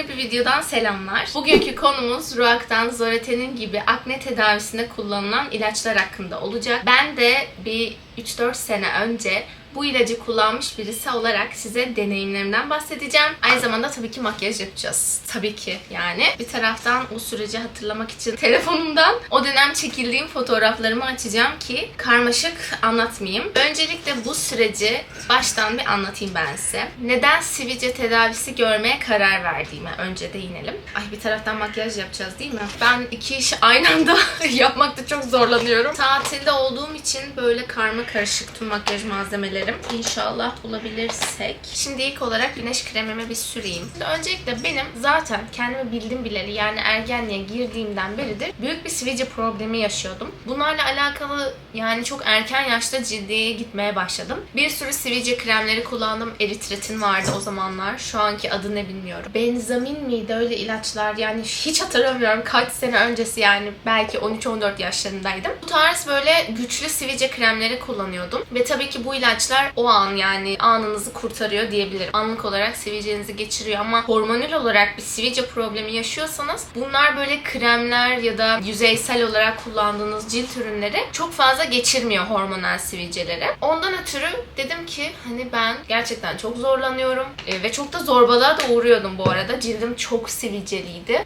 yeni bir videodan selamlar. Bugünkü konumuz Ruak'tan Zoretenin gibi akne tedavisinde kullanılan ilaçlar hakkında olacak. Ben de bir 3-4 sene önce bu ilacı kullanmış birisi olarak size deneyimlerimden bahsedeceğim. Aynı zamanda tabii ki makyaj yapacağız. Tabii ki yani. Bir taraftan o süreci hatırlamak için telefonumdan o dönem çekildiğim fotoğraflarımı açacağım ki karmaşık anlatmayayım. Öncelikle bu süreci baştan bir anlatayım ben size. Neden sivilce tedavisi görmeye karar verdiğime önce değinelim. Ay bir taraftan makyaj yapacağız değil mi? Ben iki işi aynı anda yapmakta çok zorlanıyorum. Tatilde olduğum için böyle karma karışık tüm makyaj malzemeleri İnşallah bulabilirsek. Şimdi ilk olarak güneş kremimi bir süreyim. Öncelikle benim zaten kendimi bildim bileli yani ergenliğe girdiğimden beridir büyük bir sivilce problemi yaşıyordum. Bunlarla alakalı yani çok erken yaşta ciddiye gitmeye başladım. Bir sürü sivilce kremleri kullandım. Eritretin vardı o zamanlar. Şu anki adı ne bilmiyorum. Benzamin miydi öyle ilaçlar yani hiç hatırlamıyorum kaç sene öncesi yani belki 13-14 yaşlarındaydım. Bu tarz böyle güçlü sivilce kremleri kullanıyordum. Ve tabii ki bu ilaçlar o an yani anınızı kurtarıyor diyebilirim. Anlık olarak sivilcenizi geçiriyor ama hormonal olarak bir sivilce problemi yaşıyorsanız bunlar böyle kremler ya da yüzeysel olarak kullandığınız cilt ürünleri çok fazla geçirmiyor hormonal sivilceleri. Ondan ötürü dedim ki hani ben gerçekten çok zorlanıyorum E, ve çok da zorbalığa da uğruyordum bu arada. Cildim çok sivilceliydi.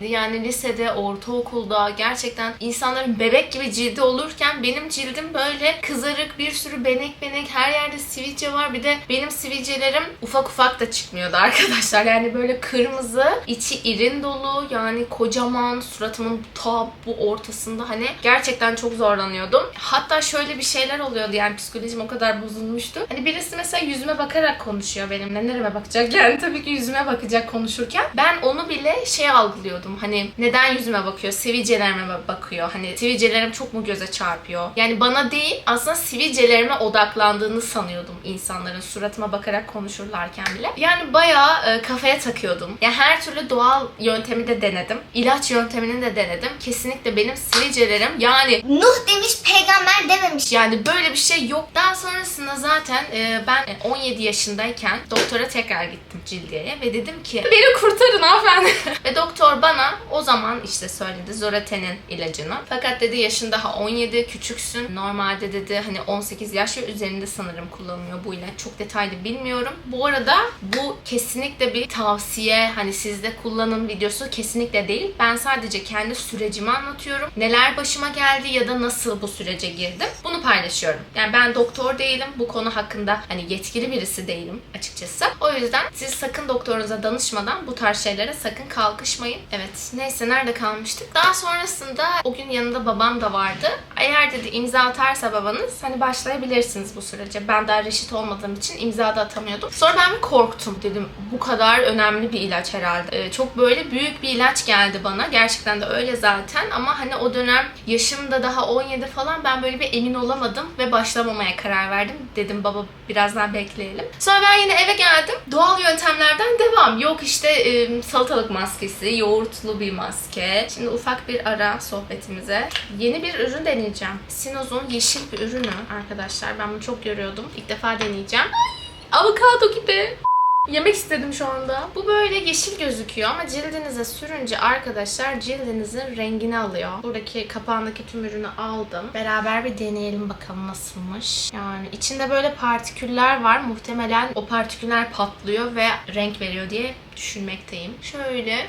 Yani lisede, ortaokulda gerçekten insanların bebek gibi cildi olurken benim cildim böyle kızarık, bir sürü benek benek, her yerde sivilce var. Bir de benim sivilcelerim ufak ufak da çıkmıyordu arkadaşlar. Yani böyle kırmızı, içi irin dolu, yani kocaman suratımın ta bu ortasında hani gerçekten çok zorlanıyordum. Hatta şöyle bir şeyler oluyordu yani psikolojim o kadar bozulmuştu. Hani birisi mesela yüzüme bakarak konuşuyor benimle. Nereme bakacak? Yani tabii ki yüzüme bakacak konuşurken. Ben onu bile şey algılıyordum Hani neden yüzüme bakıyor? Sivilcelerime bakıyor. Hani sivilcelerim çok mu göze çarpıyor? Yani bana değil aslında sivilcelerime odaklandığını sanıyordum insanların suratıma bakarak konuşurlarken bile. Yani bayağı e, kafaya takıyordum. Yani her türlü doğal yöntemi de denedim. İlaç yöntemini de denedim. Kesinlikle benim sivilcelerim yani Nuh demiş peygamber dememiş. yani böyle bir şey yok. Daha sonrasında zaten e, ben 17 yaşındayken doktora tekrar gittim Cildiye'ye ve dedim ki beni kurtarın hanımefendi. ve doktor bana o zaman işte söyledi Zoreten'in ilacını. Fakat dedi yaşın daha 17 küçüksün. Normalde dedi hani 18 yaş ve üzerinde sanırım kullanılıyor bu ilaç. Çok detaylı bilmiyorum. Bu arada bu kesinlikle bir tavsiye hani sizde kullanın videosu kesinlikle değil. Ben sadece kendi sürecimi anlatıyorum. Neler başıma geldi ya da nasıl bu sürece girdim. Bunu paylaşıyorum. Yani ben doktor değilim. Bu konu hakkında hani yetkili birisi değilim açıkçası. O yüzden siz sakın doktorunuza danışmadan bu tarz şeylere sakın kalkışmayın. Evet neyse nerede kalmıştık? Daha sonrasında o gün yanında babam da vardı. Eğer dedi imza atarsa babanız hani başlayabilirsiniz bu sürece. Ben daha reşit olmadığım için imza da atamıyordum. Sonra ben bir korktum dedim. Bu kadar önemli bir ilaç herhalde. Ee, çok böyle büyük bir ilaç geldi bana. Gerçekten de öyle zaten ama hani o dönem yaşım da daha 17 falan ben böyle bir emin olamadım ve başlamamaya karar verdim. Dedim baba birazdan bekleyelim. Sonra ben yine eve geldim. Doğal yöntemlerden devam. Yok işte e, salatalık maskesi, yoğurtlu bir maske. Şimdi ufak bir ara sohbetimize. Yeni bir ürün deneyeceğim. Sinoz'un yeşil bir ürünü arkadaşlar. Ben bunu çok görüyordum. İlk defa deneyeceğim. Ay, avokado gibi. Yemek istedim şu anda. Bu böyle yeşil gözüküyor ama cildinize sürünce arkadaşlar cildinizin rengini alıyor. Buradaki kapağındaki tüm ürünü aldım. Beraber bir deneyelim bakalım nasılmış. Yani içinde böyle partiküller var. Muhtemelen o partiküller patlıyor ve renk veriyor diye düşünmekteyim. Şöyle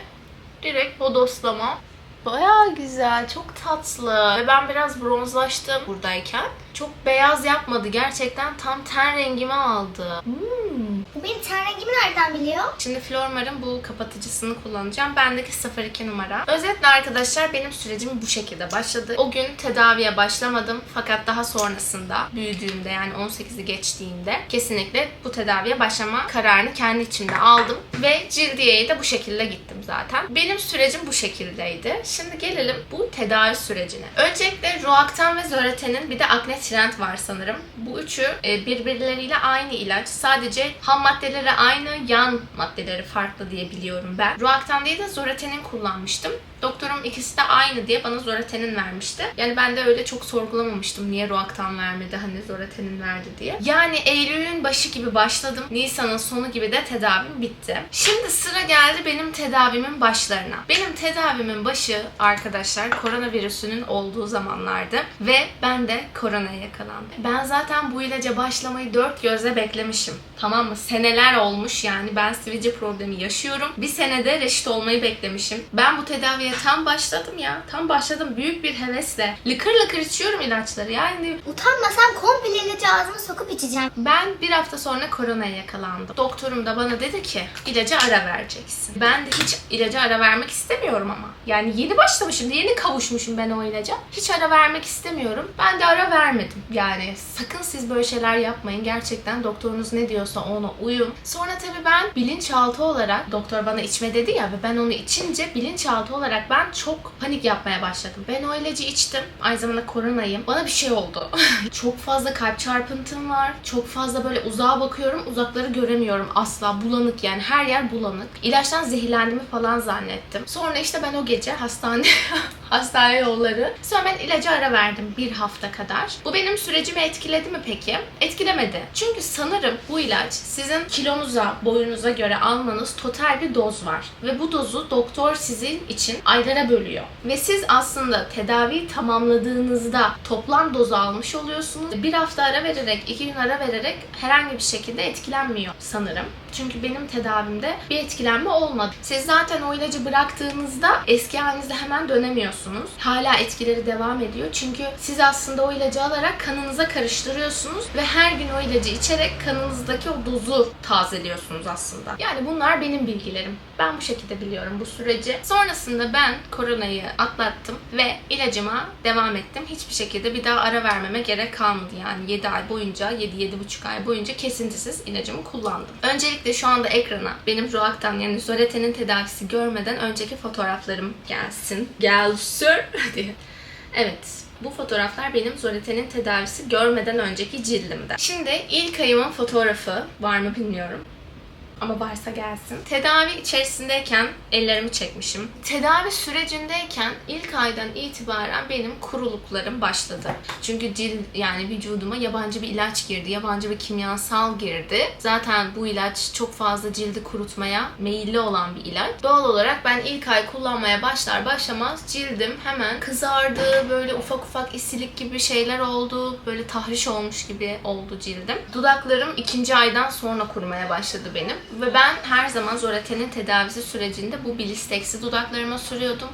direkt bodoslama. Bayağı güzel, çok tatlı. Ve ben biraz bronzlaştım buradayken. Çok beyaz yapmadı. Gerçekten tam ten rengimi aldı. Hmm. Bu benim ten rengimi nereden biliyor? Şimdi Flormar'ın bu kapatıcısını kullanacağım. Bendeki 02 numara. Özetle arkadaşlar benim sürecim bu şekilde başladı. O gün tedaviye başlamadım. Fakat daha sonrasında büyüdüğümde yani 18'i geçtiğinde kesinlikle bu tedaviye başlama kararını kendi içimde aldım. Ve Cildiye'ye de bu şekilde gittim zaten. Benim sürecim bu şekildeydi. Şimdi gelelim bu tedavi sürecine. Öncelikle Roaktan ve Zoreten'in bir de akne trend var sanırım. Bu üçü e, birbirleriyle aynı ilaç. Sadece ham maddeleri aynı, yan maddeleri farklı diye biliyorum ben. Roaktan değil de Zoreten'in kullanmıştım. Doktorum ikisi de aynı diye bana Zoratenin vermişti. Yani ben de öyle çok sorgulamamıştım niye Roaktan vermedi hani Zoratenin verdi diye. Yani Eylül'ün başı gibi başladım. Nisan'ın sonu gibi de tedavim bitti. Şimdi sıra geldi benim tedavimin başlarına. Benim tedavimin başı arkadaşlar koronavirüsünün olduğu zamanlardı ve ben de koronaya yakalandım. Ben zaten bu ilaca başlamayı dört gözle beklemişim. Tamam mı? Seneler olmuş yani ben sivilce problemi yaşıyorum. Bir senede reşit olmayı beklemişim. Ben bu tedaviye tam başladım ya. Tam başladım büyük bir hevesle. Lıkır lıkır içiyorum ilaçları yani. Utanmasan komple ilacı ağzına sokup içeceğim. Ben bir hafta sonra koronaya yakalandım. Doktorum da bana dedi ki ilaca ara vereceksin. Ben de hiç ilaca ara vermek istemiyorum ama. Yani yeni başlamışım, yeni kavuşmuşum ben o ilaca. Hiç ara vermek istemiyorum. Ben de ara vermedim. Yani sakın siz böyle şeyler yapmayın. Gerçekten doktorunuz ne diyorsa ona uyun. Sonra tabii ben bilinçaltı olarak doktor bana içme dedi ya ve ben onu içince bilinçaltı olarak ben çok panik yapmaya başladım. Ben o ilacı içtim. Aynı zamanda koronayım. Bana bir şey oldu. çok fazla kalp çarpıntım var. Çok fazla böyle uzağa bakıyorum. Uzakları göremiyorum asla. Bulanık yani her yer bulanık. İlaçtan zehirlendiğimi falan zannettim. Sonra işte ben o gece hastane hastane yolları. Sonra ben ilaca ara verdim bir hafta kadar. Bu benim sürecimi etkiledi mi peki? Etkilemedi. Çünkü sanırım bu ilaç sizin kilonuza, boyunuza göre almanız total bir doz var. Ve bu dozu doktor sizin için aylara bölüyor. Ve siz aslında tedaviyi tamamladığınızda toplam dozu almış oluyorsunuz. Bir hafta ara vererek, iki gün ara vererek herhangi bir şekilde etkilenmiyor sanırım. Çünkü benim tedavimde bir etkilenme olmadı. Siz zaten o ilacı bıraktığınızda eski halinize hemen dönemiyorsunuz. Hala etkileri devam ediyor. Çünkü siz aslında o ilacı alarak kanınıza karıştırıyorsunuz ve her gün o ilacı içerek kanınızdaki o dozu tazeliyorsunuz aslında. Yani bunlar benim bilgilerim. Ben bu şekilde biliyorum bu süreci. Sonrasında ben koronayı atlattım ve ilacıma devam ettim. Hiçbir şekilde bir daha ara vermeme gerek kalmadı. Yani 7 ay boyunca, 7-7,5 ay boyunca kesintisiz ilacımı kullandım. Öncelikle şu anda ekrana benim Roak'tan yani Zorete'nin tedavisi görmeden önceki fotoğraflarım gelsin. Gelsin diye. Evet. Bu fotoğraflar benim Zorete'nin tedavisi görmeden önceki cildimde. Şimdi ilk ayımın fotoğrafı var mı bilmiyorum. Ama varsa gelsin. Tedavi içerisindeyken ellerimi çekmişim. Tedavi sürecindeyken ilk aydan itibaren benim kuruluklarım başladı. Çünkü cilt yani vücuduma yabancı bir ilaç girdi. Yabancı bir kimyasal girdi. Zaten bu ilaç çok fazla cildi kurutmaya meyilli olan bir ilaç. Doğal olarak ben ilk ay kullanmaya başlar başlamaz cildim hemen kızardı. Böyle ufak ufak isilik gibi şeyler oldu. Böyle tahriş olmuş gibi oldu cildim. Dudaklarım ikinci aydan sonra kurumaya başladı benim. Ve ben her zaman Zorete'nin tedavisi sürecinde bu Blistex'i dudaklarıma sürüyordum.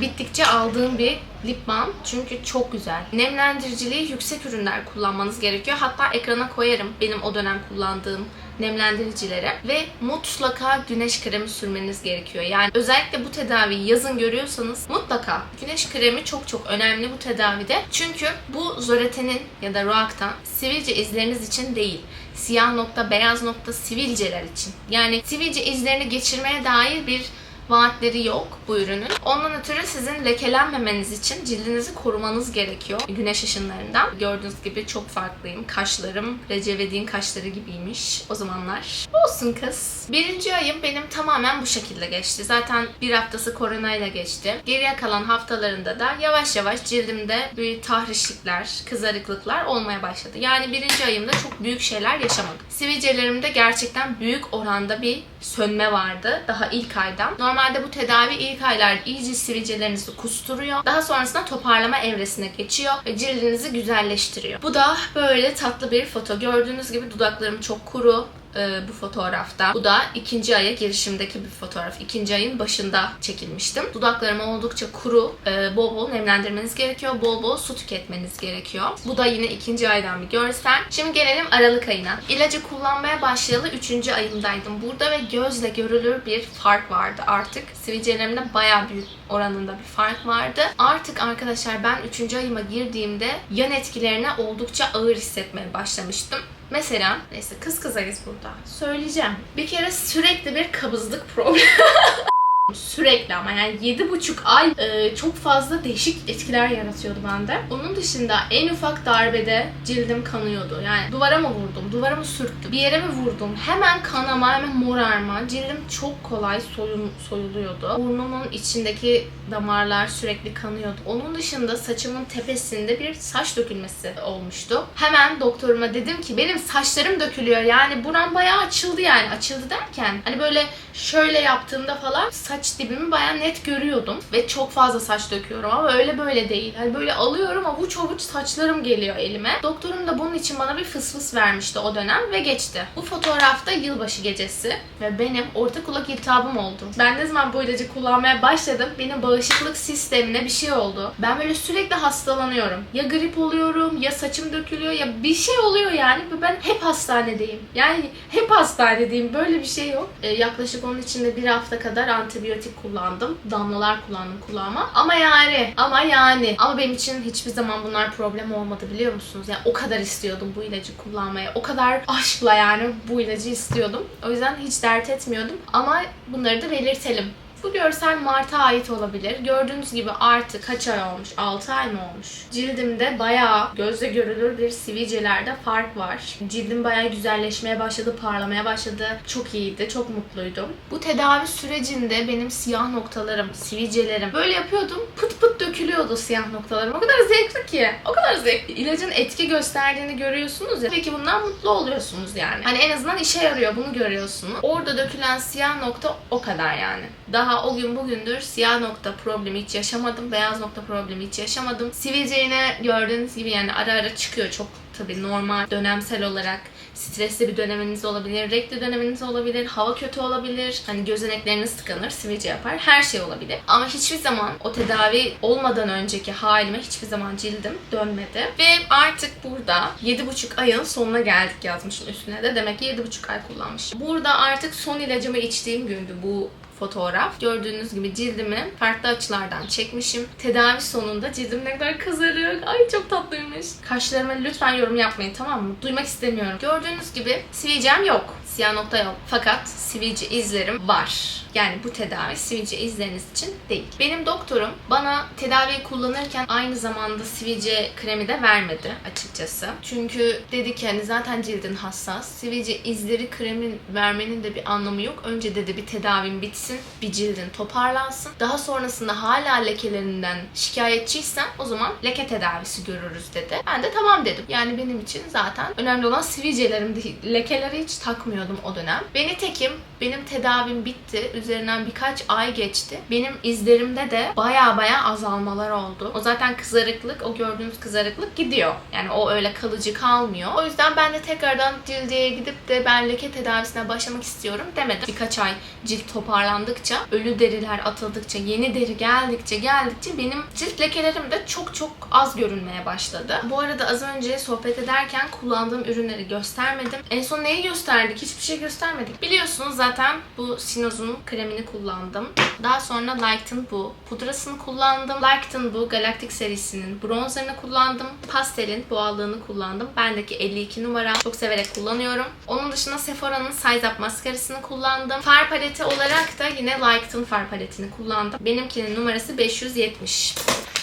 Bittikçe aldığım bir lip balm çünkü çok güzel. Nemlendiriciliği yüksek ürünler kullanmanız gerekiyor. Hatta ekrana koyarım benim o dönem kullandığım nemlendiricilere ve mutlaka güneş kremi sürmeniz gerekiyor. Yani özellikle bu tedaviyi yazın görüyorsanız mutlaka güneş kremi çok çok önemli bu tedavide. Çünkü bu Zorete'nin ya da Roac'tan sivilce izleriniz için değil siyah nokta, beyaz nokta sivilceler için. Yani sivilce izlerini geçirmeye dair bir vaatleri yok bu ürünün. Ondan ötürü sizin lekelenmemeniz için cildinizi korumanız gerekiyor güneş ışınlarından. Gördüğünüz gibi çok farklıyım. Kaşlarım Recevedin kaşları gibiymiş o zamanlar. Olsun kız. Birinci ayım benim tamamen bu şekilde geçti. Zaten bir haftası koronayla geçti. Geriye kalan haftalarında da yavaş yavaş cildimde bir tahrişlikler, kızarıklıklar olmaya başladı. Yani birinci ayımda çok büyük şeyler yaşamadım. Sivilcelerimde gerçekten büyük oranda bir sönme vardı daha ilk aydan. Normalde bu tedavi ilk aylar iyice sivilcelerinizi kusturuyor. Daha sonrasında toparlama evresine geçiyor ve cildinizi güzelleştiriyor. Bu da böyle tatlı bir foto. Gördüğünüz gibi dudaklarım çok kuru e, bu fotoğrafta. Bu da ikinci aya girişimdeki bir fotoğraf. İkinci ayın başında çekilmiştim. Dudaklarım oldukça kuru. E, bol bol nemlendirmeniz gerekiyor. Bol bol su tüketmeniz gerekiyor. Bu da yine ikinci aydan bir görsel. Şimdi gelelim Aralık ayına. İlacı kullanmaya başlayalı üçüncü ayımdaydım. Burada ve gözle görülür bir fark vardı artık. Sivilcelerimde bayağı büyük oranında bir fark vardı. Artık arkadaşlar ben üçüncü ayıma girdiğimde yan etkilerine oldukça ağır hissetmeye başlamıştım. Mesela neyse kız kızayız burada. Söyleyeceğim. Bir kere sürekli bir kabızlık problemi. Sürekli ama yani yedi buçuk ay e, çok fazla değişik etkiler yaratıyordu bende. Onun dışında en ufak darbede cildim kanıyordu. Yani duvara mı vurdum, duvara mı sürttüm, bir yere mi vurdum? Hemen kanama, hemen morarma. Cildim çok kolay soyun, soyuluyordu. Burnumun içindeki damarlar sürekli kanıyordu. Onun dışında saçımın tepesinde bir saç dökülmesi olmuştu. Hemen doktoruma dedim ki benim saçlarım dökülüyor. Yani buram bayağı açıldı yani. Açıldı derken hani böyle şöyle yaptığımda falan saç dibimi bayağı net görüyordum. Ve çok fazla saç döküyorum ama öyle böyle değil. Hani böyle alıyorum avuç avuç saçlarım geliyor elime. Doktorum da bunun için bana bir fıs fıs vermişti o dönem ve geçti. Bu fotoğrafta yılbaşı gecesi ve benim orta kulak iltihabım oldu. Ben ne zaman bu ilacı kullanmaya başladım benim bağışıklık sistemine bir şey oldu. Ben böyle sürekli hastalanıyorum. Ya grip oluyorum ya saçım dökülüyor ya bir şey oluyor yani ben hep hastanedeyim. Yani hep hastanedeyim. Böyle bir şey yok. Ee, yaklaşık onun içinde bir hafta kadar antibiyotik kullandım. Damlalar kullandım kulağıma. Ama yani ama yani ama benim için hiçbir zaman bunlar problem olmadı biliyor musunuz? Yani o kadar istiyordum bu ilacı kullanmaya. O kadar aşkla yani bu ilacı istiyordum. O yüzden hiç dert etmiyordum. Ama bunları da belirtelim. Bu görsel Mart'a ait olabilir. Gördüğünüz gibi artık kaç ay olmuş? 6 ay mı olmuş? Cildimde bayağı gözle görülür bir sivilcelerde fark var. Cildim bayağı güzelleşmeye başladı, parlamaya başladı. Çok iyiydi, çok mutluydum. Bu tedavi sürecinde benim siyah noktalarım, sivilcelerim böyle yapıyordum. Pıt pıt dökülüyordu siyah noktalarım. O kadar zevkli ki. O kadar zevkli. İlacın etki gösterdiğini görüyorsunuz ya. Peki bundan mutlu oluyorsunuz yani. Hani en azından işe yarıyor bunu görüyorsunuz. Orada dökülen siyah nokta o kadar yani. Daha o gün bugündür siyah nokta problemi hiç yaşamadım. Beyaz nokta problemi hiç yaşamadım. Sivilce yine gördüğünüz gibi yani ara ara çıkıyor çok tabii normal dönemsel olarak stresli bir döneminiz olabilir, renkli döneminiz olabilir, hava kötü olabilir, hani gözenekleriniz tıkanır, sivilce yapar, her şey olabilir. Ama hiçbir zaman o tedavi olmadan önceki halime hiçbir zaman cildim dönmedi. Ve artık burada 7,5 ayın sonuna geldik yazmışım üstüne de. Demek ki 7,5 ay kullanmışım. Burada artık son ilacımı içtiğim gündü bu fotoğraf. Gördüğünüz gibi cildimi farklı açılardan çekmişim. Tedavi sonunda cildim ne kadar kızarık. Ay çok tatlıymış. Kaşlarıma lütfen yorum yapmayın tamam mı? Duymak istemiyorum. Gördüğünüz gibi sivilcem yok. Siyah nokta yok. Fakat sivilce izlerim var. Yani bu tedavi sivilce izleriniz için değil. Benim doktorum bana tedaviyi kullanırken aynı zamanda sivilce kremi de vermedi açıkçası. Çünkü dedi ki hani zaten cildin hassas. Sivilce izleri kremi vermenin de bir anlamı yok. Önce dedi bir tedavin bitsin, bir cildin toparlansın. Daha sonrasında hala lekelerinden şikayetçiysen o zaman leke tedavisi görürüz dedi. Ben de tamam dedim. Yani benim için zaten önemli olan sivilcelerim değil. Lekeleri hiç takmıyordum o dönem. Ve nitekim benim tedavim bitti. Üzerinden birkaç ay geçti. Benim izlerimde de baya baya azalmalar oldu. O zaten kızarıklık, o gördüğünüz kızarıklık gidiyor. Yani o öyle kalıcı kalmıyor. O yüzden ben de tekrardan cildiyeye gidip de ben leke tedavisine başlamak istiyorum demedim. Birkaç ay cilt toparlandıkça, ölü deriler atıldıkça, yeni deri geldikçe geldikçe benim cilt lekelerim de çok çok az görünmeye başladı. Bu arada az önce sohbet ederken kullandığım ürünleri göstermedim. En son neyi gösterdik? Hiçbir şey göstermedik. Biliyorsunuz zaten bu Sinoz'un kremini kullandım. Daha sonra Lighten bu pudrasını kullandım. Lighten bu Galactic serisinin bronzerını kullandım. Pastel'in boğallığını kullandım. Bendeki 52 numara. Çok severek kullanıyorum. Onun dışında Sephora'nın Size Up maskarasını kullandım. Far paleti olarak da yine Lighten far paletini kullandım. Benimkinin numarası 570.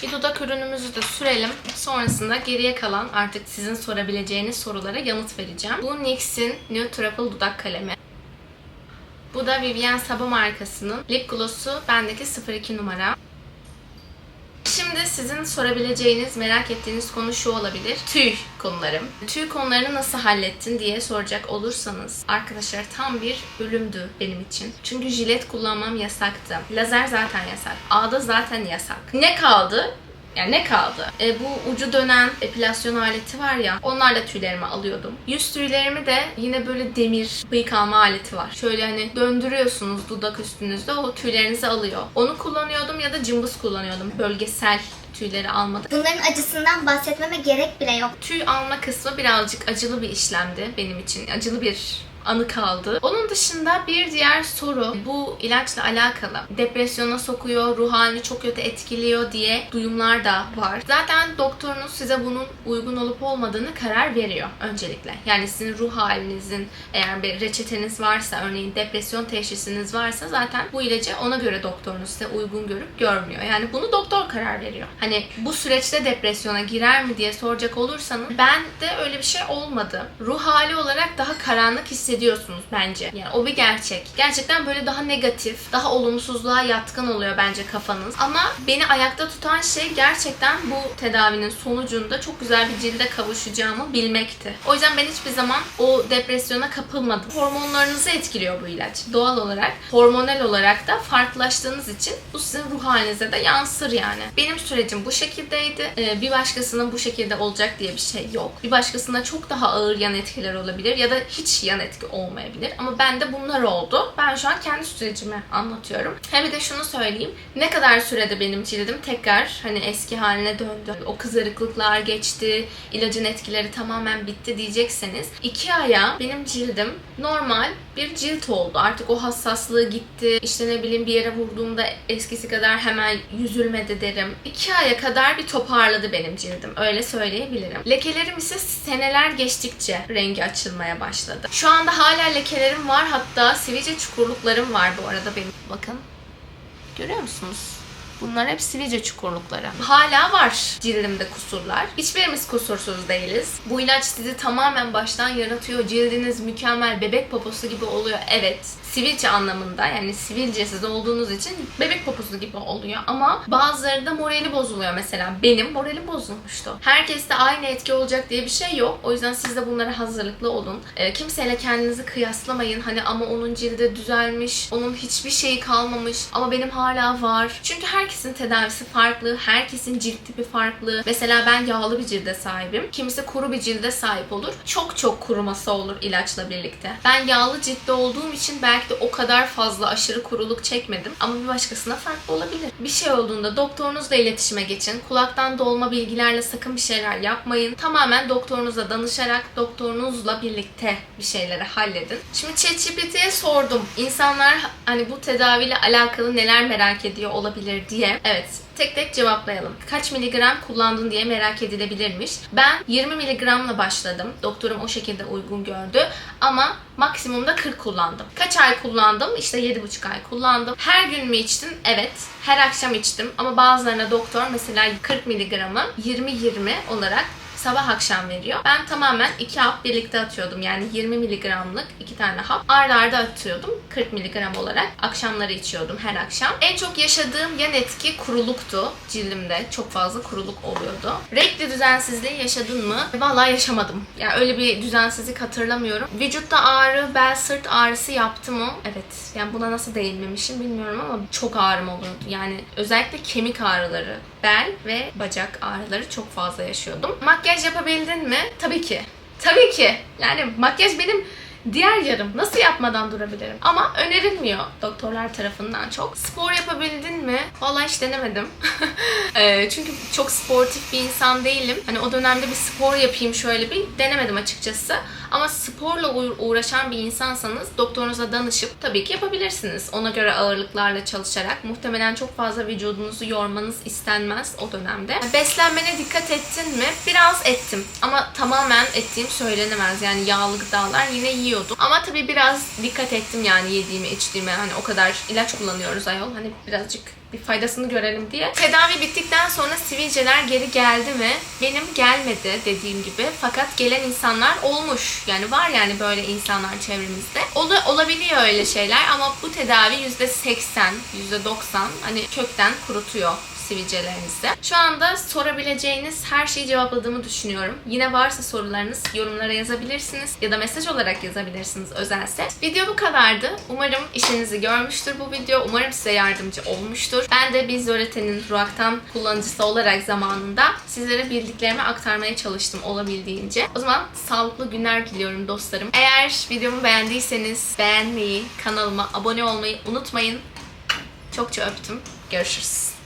Bir dudak ürünümüzü de sürelim. Sonrasında geriye kalan artık sizin sorabileceğiniz sorulara yanıt vereceğim. Bu NYX'in Nude Truffle dudak kalemi. Bu da Vivienne Saba markasının lip gloss'u. Bendeki 02 numara. Şimdi sizin sorabileceğiniz, merak ettiğiniz konu şu olabilir. Tüy konularım. Tüy konularını nasıl hallettin diye soracak olursanız arkadaşlar tam bir ölümdü benim için. Çünkü jilet kullanmam yasaktı. Lazer zaten yasak. Ağda zaten yasak. Ne kaldı? Yani ne kaldı? E, bu ucu dönen epilasyon aleti var ya onlarla tüylerimi alıyordum. Yüz tüylerimi de yine böyle demir bıyık alma aleti var. Şöyle hani döndürüyorsunuz dudak üstünüzde o tüylerinizi alıyor. Onu kullanıyordum ya da cımbız kullanıyordum. Bölgesel tüyleri almadı. Bunların acısından bahsetmeme gerek bile yok. Tüy alma kısmı birazcık acılı bir işlemdi benim için. Acılı bir anı kaldı. Onun dışında bir diğer soru bu ilaçla alakalı. Depresyona sokuyor, ruh halini çok kötü etkiliyor diye duyumlar da var. Zaten doktorunuz size bunun uygun olup olmadığını karar veriyor öncelikle. Yani sizin ruh halinizin eğer bir reçeteniz varsa, örneğin depresyon teşhisiniz varsa zaten bu ilacı ona göre doktorunuz size uygun görüp görmüyor. Yani bunu doktor karar veriyor. Hani bu süreçte depresyona girer mi diye soracak olursanız ben de öyle bir şey olmadı. Ruh hali olarak daha karanlık hissediyorsunuz bence. Yani o bir gerçek. Gerçekten böyle daha negatif, daha olumsuzluğa yatkın oluyor bence kafanız. Ama beni ayakta tutan şey gerçekten bu tedavinin sonucunda çok güzel bir cilde kavuşacağımı bilmekti. O yüzden ben hiçbir zaman o depresyona kapılmadım. Hormonlarınızı etkiliyor bu ilaç. Doğal olarak, hormonal olarak da farklılaştığınız için bu sizin ruh halinize de yansır yani. Benim sürecim bu şekildeydi. Ee, bir başkasının bu şekilde olacak diye bir şey yok. Bir başkasında çok daha ağır yan etkiler olabilir ya da hiç yan etki olmayabilir. Ama bende bunlar oldu. Ben şu an kendi sürecimi anlatıyorum. Hem de şunu söyleyeyim. Ne kadar sürede benim cildim tekrar hani eski haline döndü. O kızarıklıklar geçti. ilacın etkileri tamamen bitti diyecekseniz. iki aya benim cildim normal bir cilt oldu. Artık o hassaslığı gitti. İşte ne bileyim bir yere vurduğumda eskisi kadar hemen yüzülmedi derim. İki aya kadar bir toparladı benim cildim. Öyle söyleyebilirim. Lekelerim ise seneler geçtikçe rengi açılmaya başladı. Şu anda hala lekelerim var. Hatta sivilce çukurluklarım var bu arada benim. Bakın. Görüyor musunuz? Bunlar hep sivilce çukurlukları. Hala var cildimde kusurlar. Hiçbirimiz kusursuz değiliz. Bu ilaç sizi tamamen baştan yaratıyor. Cildiniz mükemmel bebek poposu gibi oluyor. Evet. Sivilce anlamında yani sivilcesiz olduğunuz için bebek poposu gibi oluyor. Ama bazıları da morali bozuluyor mesela. Benim moralim bozulmuştu. Herkeste aynı etki olacak diye bir şey yok. O yüzden siz de bunlara hazırlıklı olun. Ee, kimseyle kendinizi kıyaslamayın. Hani ama onun cildi düzelmiş, onun hiçbir şeyi kalmamış ama benim hala var. Çünkü herkesin tedavisi farklı, herkesin cilt tipi farklı. Mesela ben yağlı bir cilde sahibim. Kimisi kuru bir cilde sahip olur. Çok çok kuruması olur ilaçla birlikte. Ben yağlı ciltte olduğum için belki de o kadar fazla aşırı kuruluk çekmedim. Ama bir başkasına farklı olabilir. Bir şey olduğunda doktorunuzla iletişime geçin. Kulaktan dolma bilgilerle sakın bir şeyler yapmayın. Tamamen doktorunuza danışarak doktorunuzla birlikte bir şeyleri halledin. Şimdi ChatGPT'ye sordum. İnsanlar hani bu tedaviyle alakalı neler merak ediyor olabilir diye. Evet, tek tek cevaplayalım. Kaç miligram kullandın diye merak edilebilirmiş. Ben 20 miligramla başladım. Doktorum o şekilde uygun gördü. Ama maksimumda 40 kullandım. Kaç ay kullandım? İşte 7,5 ay kullandım. Her gün mü içtin? Evet. Her akşam içtim. Ama bazılarına doktor mesela 40 miligramı 20-20 olarak sabah akşam veriyor. Ben tamamen iki hap birlikte atıyordum. Yani 20 miligramlık iki tane hap arda atıyordum. 40 miligram olarak akşamları içiyordum her akşam. En çok yaşadığım yan etki kuruluktu cildimde. Çok fazla kuruluk oluyordu. Renkli düzensizliği yaşadın mı? Vallahi yaşamadım. Yani öyle bir düzensizlik hatırlamıyorum. Vücutta ağrı, bel sırt ağrısı yaptı mı? Evet. Yani buna nasıl değinmemişim bilmiyorum ama çok ağrım oluyordu. Yani özellikle kemik ağrıları, bel ve bacak ağrıları çok fazla yaşıyordum. Makyaj yapabildin mi? Tabii ki. Tabii ki. Yani makyaj benim diğer yarım. Nasıl yapmadan durabilirim? Ama önerilmiyor doktorlar tarafından çok. Spor yapabildin mi? Vallahi hiç denemedim. Eee, Çünkü çok sportif bir insan değilim. Hani o dönemde bir spor yapayım şöyle bir denemedim açıkçası. Ama sporla uğra- uğraşan bir insansanız doktorunuza danışıp tabii ki yapabilirsiniz. Ona göre ağırlıklarla çalışarak. Muhtemelen çok fazla vücudunuzu yormanız istenmez o dönemde. Beslenmene dikkat ettin mi? Biraz ettim. Ama tamamen ettiğim söylenemez. Yani yağlı gıdalar yine yiyordum. Ama tabii biraz dikkat ettim yani yediğime içtiğime. Hani o kadar ilaç kullanıyoruz ayol. Hani birazcık bir faydasını görelim diye. Tedavi bittikten sonra sivilceler geri geldi mi? Benim gelmedi dediğim gibi. Fakat gelen insanlar olmuş. Yani var yani böyle insanlar çevremizde. Ol- olabiliyor öyle şeyler ama bu tedavi %80, %90 hani kökten kurutuyor sivilcelerinizde. Şu anda sorabileceğiniz her şeyi cevapladığımı düşünüyorum. Yine varsa sorularınız yorumlara yazabilirsiniz ya da mesaj olarak yazabilirsiniz özelse. Video bu kadardı. Umarım işinizi görmüştür bu video. Umarım size yardımcı olmuştur. Ben de bir Zorete'nin Ruak'tan kullanıcısı olarak zamanında sizlere bildiklerimi aktarmaya çalıştım olabildiğince. O zaman sağlıklı günler diliyorum dostlarım. Eğer videomu beğendiyseniz beğenmeyi, kanalıma abone olmayı unutmayın. Çokça öptüm. Görüşürüz.